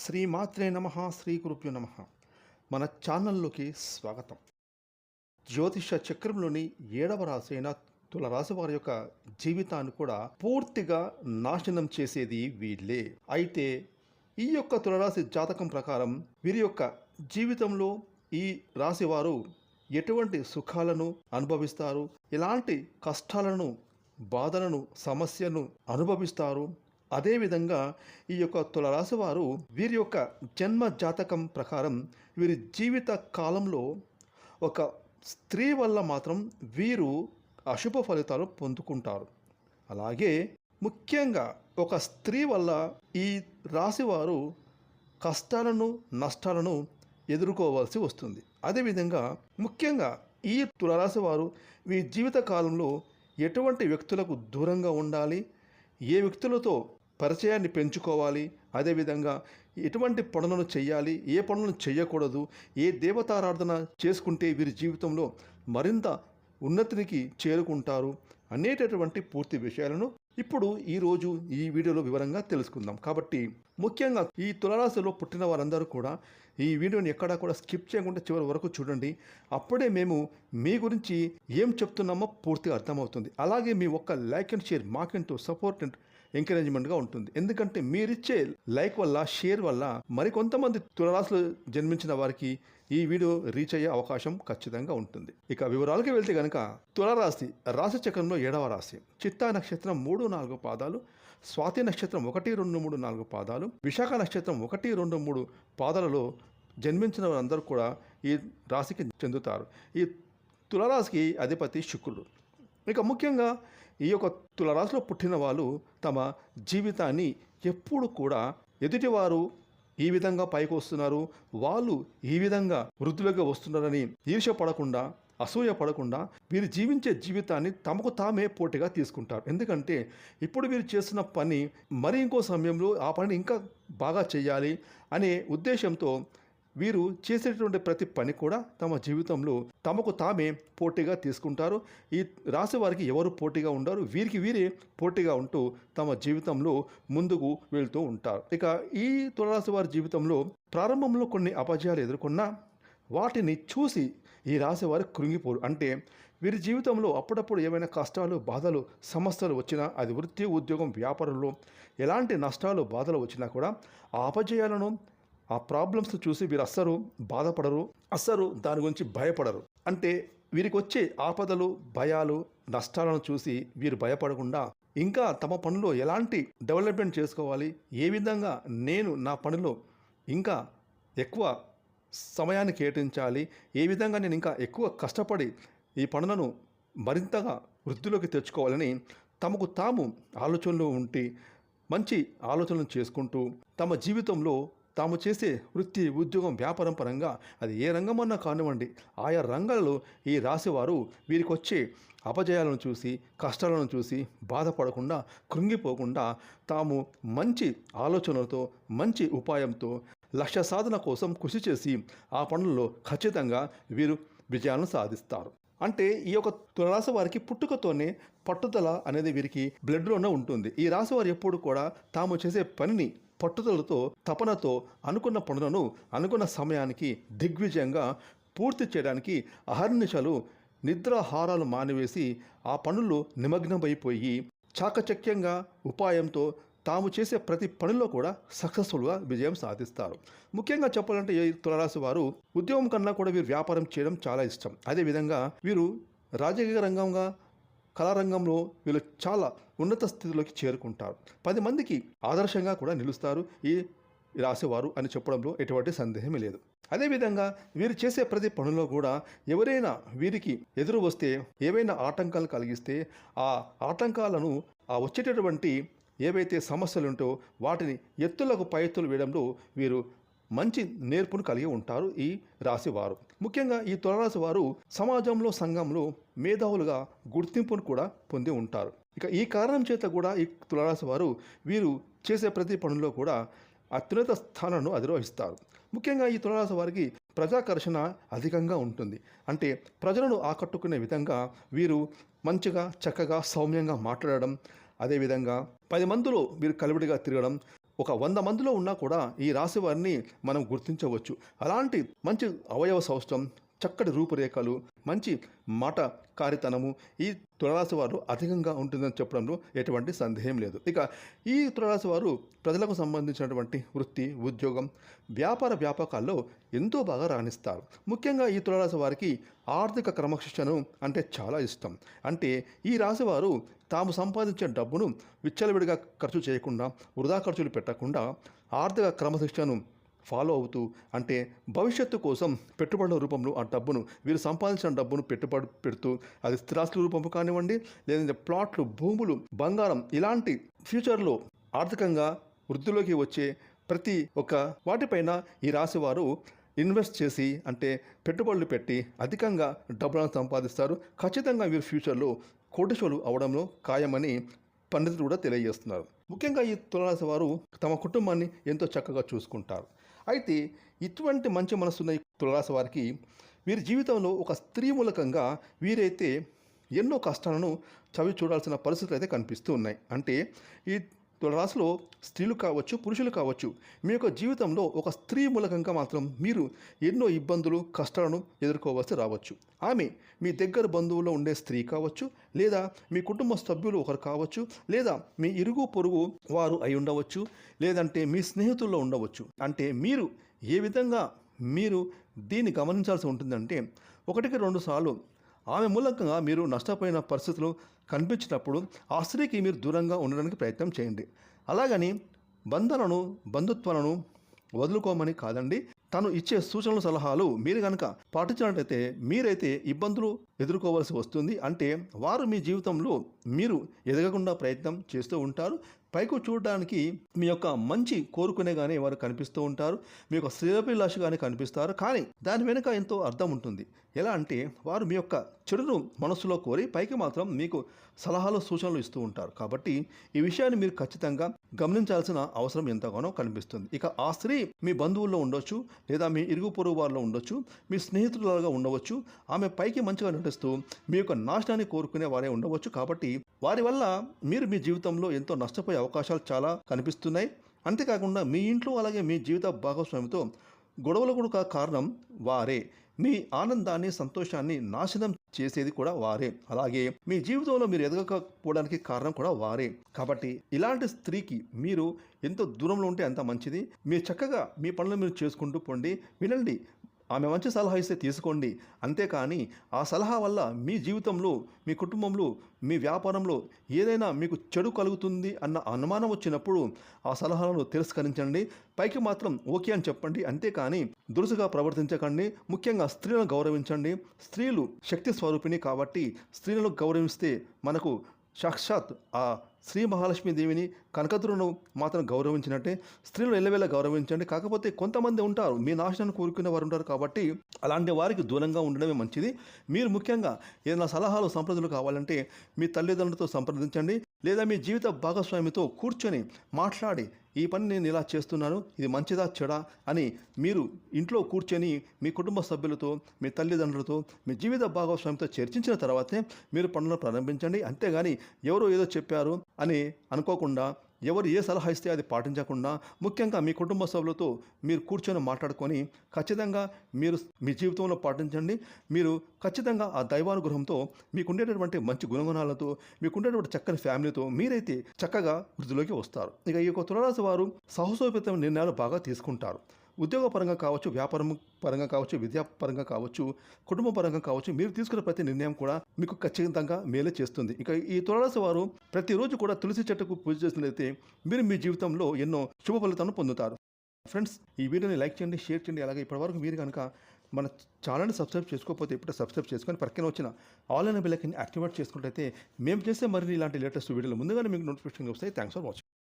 శ్రీమాత్రే నమ శ్రీ గురుభ్యో నమ. మన ఛానల్లోకి స్వాగతం. జ్యోతిష చక్రంలోని ఏడవ రాశి అయిన తులరాశి వారి యొక్క జీవితాన్ని కూడా పూర్తిగా నాశనం చేసేది వీళ్ళే. అయితే ఈ యొక్క తులరాశి జాతకం ప్రకారం వీరి యొక్క జీవితంలో ఈ రాశి వారు ఎటువంటి సుఖాలను అనుభవిస్తారు? ఎలాంటి కష్టాలను బాధలను సమస్యను అనుభవిస్తారు? అదేవిధంగా ఈ యొక్క తులరాశి వారు వీరి యొక్క జన్మ జాతకం ప్రకారం వీరి జీవిత కాలంలో ఒక స్త్రీ వల్ల మాత్రం వీరు అశుభ ఫలితాలు పొందుకుంటారు. అలాగే ముఖ్యంగా ఒక స్త్రీ వల్ల ఈ రాశివారు కష్టాలను నష్టాలను ఎదుర్కోవాల్సి వస్తుంది. అదేవిధంగా ముఖ్యంగా ఈ తులరాశి వారు వీరి జీవిత కాలంలో ఎటువంటి వ్యక్తులకు దూరంగా ఉండాలి? ఏ వ్యక్తులతో పరిచయాన్ని పెంచుకోవాలి. అదేవిధంగా ఎటువంటి పనులను చేయాలి ఏ పనులను చేయకూడదు ఏ దేవతారాధన చేసుకుంటే వీరి జీవితంలో మరింత ఉన్నతికి చేరుకుంటారు అనేటటువంటి పూర్తి విషయాలను ఇప్పుడు ఈరోజు ఈ వీడియోలో వివరంగా తెలుసుకుందాం. కాబట్టి ముఖ్యంగా ఈ తులరాశిలో పుట్టిన వారందరూ కూడా ఈ వీడియోని ఎక్కడా కూడా స్కిప్ చేయకుండా చివరి వరకు చూడండి. అప్పుడే మేము మీ గురించి ఏం చెప్తున్నామో పూర్తిగా అర్థమవుతుంది. అలాగే మీ ఒక్క లైక్ అండ్ షేర్ మాకెంతో సపోర్ట్ అండ్ ఎంకరేజ్మెంట్గా ఉంటుంది. ఎందుకంటే మీరిచ్చే లైక్ వల్ల షేర్ వల్ల మరికొంతమంది తులరాశులు జన్మించిన వారికి ఈ వీడియో రీచ్ అయ్యే అవకాశం ఖచ్చితంగా ఉంటుంది. ఇక వివరాలకి వెళ్తే కనుక తులరాశి రాశి చక్రంలో ఏడవ రాశి. చిత్తా నక్షత్రం మూడు నాలుగు పాదాలు స్వాతి నక్షత్రం ఒకటి రెండు మూడు నాలుగు పాదాలు విశాఖ నక్షత్రం ఒకటి రెండు మూడు పాదాలలో జన్మించిన వారందరూ కూడా ఈ రాశికి చెందుతారు. ఈ తులరాశికి అధిపతి శుక్రుడు. ఇక ముఖ్యంగా ఈ యొక్క తులరాశిలో పుట్టిన వాళ్ళు తమ జీవితాన్ని ఎప్పుడు కూడా ఎదుటివారు ఈ విధంగా పైకి వస్తున్నారు వాళ్ళు ఈ విధంగా వృద్ధులుగా వస్తున్నారని ఈర్ష పడకుండా అసూయ పడకుండా వీరు జీవించే జీవితాన్ని తమకు తామే పోటీగా తీసుకుంటారు. ఎందుకంటే ఇప్పుడు వీరు చేస్తున్న పని మరి ఇంకో సమయంలో ఆ పని ఇంకా బాగా చేయాలి అనే ఉద్దేశంతో వీరు చేసేటటువంటి ప్రతి పని కూడా తమ జీవితంలో తమకు తామే పోటీగా తీసుకుంటారు. ఈ రాశి వారికి ఎవరు పోటీగా ఉండరు? వీరికి వీరే పోటీగా ఉంటూ తమ జీవితంలో ముందుకు వెళ్తూ ఉంటారు. ఇక ఈ తులరాశి వారి జీవితంలో ప్రారంభంలో కొన్ని అపజయాలు ఎదుర్కొన్నా వాటిని చూసి ఈ రాశి వారు కృంగిపోరు. అంటే వీరి జీవితంలో అప్పుడప్పుడు ఏమైనా కష్టాలు బాధలు సమస్యలు వచ్చినా అది వృత్తి ఉద్యోగం వ్యాపారంలో ఎలాంటి నష్టాలు బాధలు వచ్చినా కూడా ఆ అపజయాలను ఆ ప్రాబ్లమ్స్ చూసి వీరు అస్సలు బాధపడరు అస్సలు దాని గురించి భయపడరు. అంటే వీరికి వచ్చే ఆపదలు భయాలు నష్టాలను చూసి వీరు భయపడకుండా ఇంకా తమ పనిలో ఎలాంటి డెవలప్మెంట్ చేసుకోవాలి ఏ విధంగా నేను నా పనిలో ఇంకా ఎక్కువ సమయాన్ని కేటాయించాలి ఏ విధంగా నేను ఇంకా ఎక్కువ కష్టపడి ఈ పనులను మరింతగా వృద్ధిలోకి తెచ్చుకోవాలని తమకు తాము ఆలోచనలు ఉంటే మంచి ఆలోచనలు చేసుకుంటూ తమ జీవితంలో తాము చేసే వృత్తి ఉద్యోగం వ్యాపారం పరంగా అది ఏ రంగమన్నా కానివ్వండి. ఆయా రంగాలలో ఈ రాశివారు వీరికి వచ్చే అపజయాలను చూసి కష్టాలను చూసి బాధపడకుండా కృంగిపోకుండా తాము మంచి ఆలోచనలతో మంచి ఉపాయంతో లక్ష్య సాధన కోసం కృషి చేసి ఆ పనుల్లో ఖచ్చితంగా వీరు విజయాలను సాధిస్తారు. అంటే ఈ యొక్క తులరాశి వారికి పుట్టుకతోనే పట్టుదల అనేది వీరికి బ్లడ్లోనే ఉంటుంది. ఈ రాశి వారు ఎప్పుడు కూడా తాము చేసే పనిని పట్టుదలతో తపనతో అనుకున్న పనులను అనుకున్న సమయానికి దిగ్విజయంగా పూర్తి చేయడానికి అహర్నిశలు నిద్రాహారాలు మానివేసి ఆ పనుల్లో నిమగ్నమైపోయి చాకచక్యంగా ఉపాయంతో తాము చేసే ప్రతి పనిలో కూడా సక్సెస్ఫుల్గా విజయం సాధిస్తారు. ముఖ్యంగా చెప్పాలంటే తులరాశి వారు ఉద్యోగం కన్నా కూడా వీరు వ్యాపారం చేయడం చాలా ఇష్టం. అదేవిధంగా వీరు రాజకీయ రంగంగా కళారంగంలో వీళ్ళు చాలా ఉన్నత స్థితిలోకి చేరుకుంటారు. పది మందికి ఆదర్శంగా కూడా నిలుస్తారు ఈ రాసేవారు అని చెప్పడంలో ఎటువంటి సందేహం లేదు. అదేవిధంగా వీరు చేసే ప్రతి పనిలో కూడా ఎవరైనా వీరికి ఎదురు వస్తే ఏవైనా ఆటంకాలు కలిగిస్తే ఆ ఆటంకాలను ఆ వచ్చేటటువంటి ఏవైతే సమస్యలుంటో వాటిని ఎత్తులకు పై ఎత్తులు వేయడంలో వీరు మంచి నేర్పును కలిగి ఉంటారు ఈ రాశివారు ముఖ్యంగా ఈ తులరాశి వారు సమాజంలో సంఘంలో మేధావులుగా గుర్తింపును కూడా పొంది ఉంటారు. ఇక ఈ కారణం చేత కూడా ఈ తులరాశి వారు వీరు చేసే ప్రతి పనుల్లో కూడా అత్యున్నత స్థానాలను అధిరోహిస్తారు. ముఖ్యంగా ఈ తులరాశి వారికి ప్రజాకర్షణ అధికంగా ఉంటుంది. అంటే ప్రజలను ఆకట్టుకునే విధంగా వీరు మంచిగా చక్కగా సౌమ్యంగా మాట్లాడడం అదేవిధంగా పది మందిలో వీరు కలివిడిగా తిరగడం ఒక వంద మందిలో ఉన్నా కూడా ఈ రాశి వారిని మనం గుర్తించవచ్చు. అలాంటి మంచి అవయవ సౌష్టం చక్కటి రూపురేఖలు మంచి మాట కారితనము ఈ తులరాశి వారు అధికంగా ఉంటుందని చెప్పడంలో ఎటువంటి సందేహం లేదు. ఇక ఈ తులరాశి వారు ప్రజలకు సంబంధించినటువంటి వృత్తి ఉద్యోగం వ్యాపార వ్యాపకాల్లో ఎంతో బాగా రాణిస్తారు. ముఖ్యంగా ఈ తులరాశి వారికి ఆర్థిక క్రమశిక్షణను అంటే చాలా ఇష్టం. అంటే ఈ రాశి వారు తాము సంపాదించిన డబ్బును విచ్చలవిడిగా ఖర్చు చేయకుండా వృధా ఖర్చులు పెట్టకుండా ఆర్థిక క్రమశిక్షణను ఫాలో అవుతూ అంటే భవిష్యత్తు కోసం పెట్టుబడుల రూపంలో ఆ డబ్బును వీరు సంపాదించిన డబ్బును పెట్టుబడి పెడుతూ అది స్థిరాస్తుల రూపంలో కానివ్వండి లేదంటే ప్లాట్లు భూములు బంగారం ఇలాంటి ఫ్యూచర్లో ఆర్థికంగా వృద్ధిలోకి వచ్చే ప్రతి ఒక్క వాటిపైన ఈ రాశి వారు ఇన్వెస్ట్ చేసి అంటే పెట్టుబడులు పెట్టి అధికంగా డబ్బులను సంపాదిస్తారు. ఖచ్చితంగా వీరు ఫ్యూచర్లో కోటిశోలు అవడంలో ఖాయమని పండితులు కూడా తెలియజేస్తున్నారు. ముఖ్యంగా ఈ తులరాశి వారు తమ కుటుంబాన్ని ఎంతో చక్కగా చూసుకుంటారు. అయితే ఇటువంటి మంచి మనసున్న తులరాశి వారికి వీరి జీవితంలో ఒక స్త్రీ మూలకంగా వీరైతే ఎన్నో కష్టాలను చవి చూడాల్సిన పరిస్థితులు అయితే కనిపిస్తూ ఉన్నాయి. అంటే ఈ తులరాశిలో స్త్రీలు కావచ్చు పురుషులు కావచ్చు మీ యొక్క జీవితంలో ఒక స్త్రీ మూలకంగా మాత్రం మీరు ఎన్నో ఇబ్బందులు కష్టాలను ఎదుర్కోవాల్సి రావచ్చు. ఆమె మీ దగ్గర బంధువులో ఉండే స్త్రీ కావచ్చు లేదా మీ కుటుంబ సభ్యులు ఒకరు కావచ్చు లేదా మీ ఇరుగు పొరుగు వారు అయి ఉండవచ్చు లేదంటే మీ స్నేహితుల్లో ఉండవచ్చు. అంటే మీరు ఏ విధంగా మీరు దీన్ని గమనించాల్సి ఉంటుందంటే ఒకటికి రెండు సార్లు ఆమె మూలకంగా మీరు నష్టపోయిన పరిస్థితులు కనిపించినప్పుడు ఆ స్త్రీకి మీరు దూరంగా ఉండడానికి ప్రయత్నం చేయండి. అలాగని బంధాలను బంధుత్వాలను వదులుకోమని కాదండి. తను ఇచ్చే సూచనలు సలహాలు మీరు కనుక పాటించినట్లయితే మీరైతే ఇబ్బందులు ఎదుర్కోవాల్సి వస్తుంది. అంటే వారు మీ జీవితంలో మీరు ఎదగకుండా ప్రయత్నం చేస్తూ ఉంటారు. పైకి చూడడానికి మీ యొక్క మంచి కోరుకునే కానీ వారు కనిపిస్తూ ఉంటారు. మీ యొక్క శ్రేయభిలాషగానే కనిపిస్తారు. కానీ దాని వెనుక ఎంతో అర్థం ఉంటుంది. ఎలా అంటే వారు మీ యొక్క చెడును మనస్సులో కోరి పైకి మాత్రం మీకు సలహాలు సూచనలు ఇస్తూ ఉంటారు. కాబట్టి ఈ విషయాన్ని మీరు ఖచ్చితంగా గమనించాల్సిన అవసరం ఎంతగానో కనిపిస్తుంది. ఇక ఆ స్త్రీ మీ బంధువుల్లో ఉండొచ్చు లేదా మీ ఇరుగు పొరుగు వారిలో ఉండొచ్చు మీ స్నేహితులుగా ఉండవచ్చు ఆమె పైకి మంచిగా నటిస్తూ మీ యొక్క నాశనాన్ని కోరుకునే వారే ఉండవచ్చు. కాబట్టి వారి వల్ల మీరు మీ జీవితంలో ఎంతో నష్టపోయే అవకాశాలు చాలా కనిపిస్తున్నాయి. అంతేకాకుండా మీ ఇంట్లో అలాగే మీ జీవిత భాగస్వామితో గొడవలు కూడా కారణం వారే. మీ ఆనందాన్ని సంతోషాన్ని నాశనం చేసేది కూడా వారే. అలాగే మీ జీవితంలో మీరు ఎదగకపోవడానికి కారణం కూడా వారే. కాబట్టి ఇలాంటి స్త్రీకి మీరు ఎంత దూరంలో ఉంటే అంత మంచిది. మీరు చక్కగా మీ పనులు మీరు చేసుకుంటూ పోండి. వినండి. ఆమె మంచి సలహా ఇస్తే తీసుకోండి. అంతేకాని ఆ సలహా వల్ల మీ జీవితంలో మీ కుటుంబంలో మీ వ్యాపారంలో ఏదైనా మీకు చెడు కలుగుతుంది అన్న అనుమానం వచ్చినప్పుడు ఆ సలహాలను తిరస్కరించండి. పైకి మాత్రం ఓకే అని చెప్పండి. అంతేకాని దురుసుగా ప్రవర్తించకండి. ముఖ్యంగా స్త్రీలను గౌరవించండి. స్త్రీలు శక్తి స్వరూపిణి కాబట్టి స్త్రీలను గౌరవిస్తే మనకు సాక్షాత్ ఆ శ్రీ మహాలక్ష్మి దేవిని కనకదురును మాత్రం గౌరవించినట్టే స్త్రీలు ఎల్లవేళ గౌరవించండి. కాకపోతే కొంతమంది ఉంటారు మీ నాశనాన్ని కోరుకునే వారు ఉంటారు కాబట్టి అలాంటి వారికి దూరంగా ఉండడమే మంచిది. మీరు ముఖ్యంగా ఏదైనా సలహాలు సంప్రదులు కావాలంటే మీ తల్లిదండ్రులతో సంప్రదించండి. లేదా మీ జీవిత భాగస్వామితో కూర్చొని మాట్లాడి ఈ పని నేను ఇలా చేస్తున్నాను ఇది మంచిదా చెడా అని మీరు ఇంట్లో కూర్చొని మీ కుటుంబ సభ్యులతో మీ తల్లిదండ్రులతో మీ జీవిత భాగస్వామితో చర్చించిన తర్వాతే మీరు పనులను ప్రారంభించండి. అంతేగాని ఎవరో ఏదో చెప్పారు అని అనుకోకుండా ఎవరు ఏ సలహా ఇస్తే అది పాటించకుండా ముఖ్యంగా మీ కుటుంబ సభ్యులతో మీరు కూర్చొని మాట్లాడుకొని ఖచ్చితంగా మీరు మీ జీవితంలో పాటించండి. మీరు ఖచ్చితంగా ఆ దైవానుగ్రహంతో మీకుండేటటువంటి మంచి గుణగుణాలతో మీకుండేటువంటి చక్కని ఫ్యామిలీతో మీరైతే చక్కగా వృద్ధిలోకి వస్తారు. ఇక ఈ యొక్క తులరాశి వారు సాహసోపేతమైన నిర్ణయాలు బాగా తీసుకుంటారు. ఉద్యోగపరంగా కావచ్చు వ్యాపారం పరంగా కావచ్చు విద్యాపరంగా కావచ్చు కుటుంబ పరంగా కావచ్చు మీరు తీసుకునే ప్రతి నిర్ణయం కూడా మీకు ఖచ్చితంగా మేలే చేస్తుంది. ఇక ఈ తులరాశి వారు ప్రతిరోజు కూడా తులసి చెట్టుకు పూజ చేసినట్లయితే మీరు మీ జీవితంలో ఎన్నో శుభ ఫలితాలను పొందుతారు. ఫ్రెండ్స్ ఈ వీడియోని లైక్ చేయండి షేర్ చేయండి. అలాగే ఇప్పటివరకు మీరు కనుక మన ఛానల్ని సబ్స్క్రైబ్ చేసుకోకపోతే ఇప్పుడు సబ్స్క్రైబ్ చేసుకొని పక్కన వచ్చిన ఆన్లైన్ బిల్లకిని యాక్టివేట్ చేసుకుంటే మేము చేసే మరిన్ని ఇలాంటి లేటెస్ట్ వీడియోలు ముందుగానే మీకు నోటిఫికేషన్ వస్తాయి. Thanks for watching.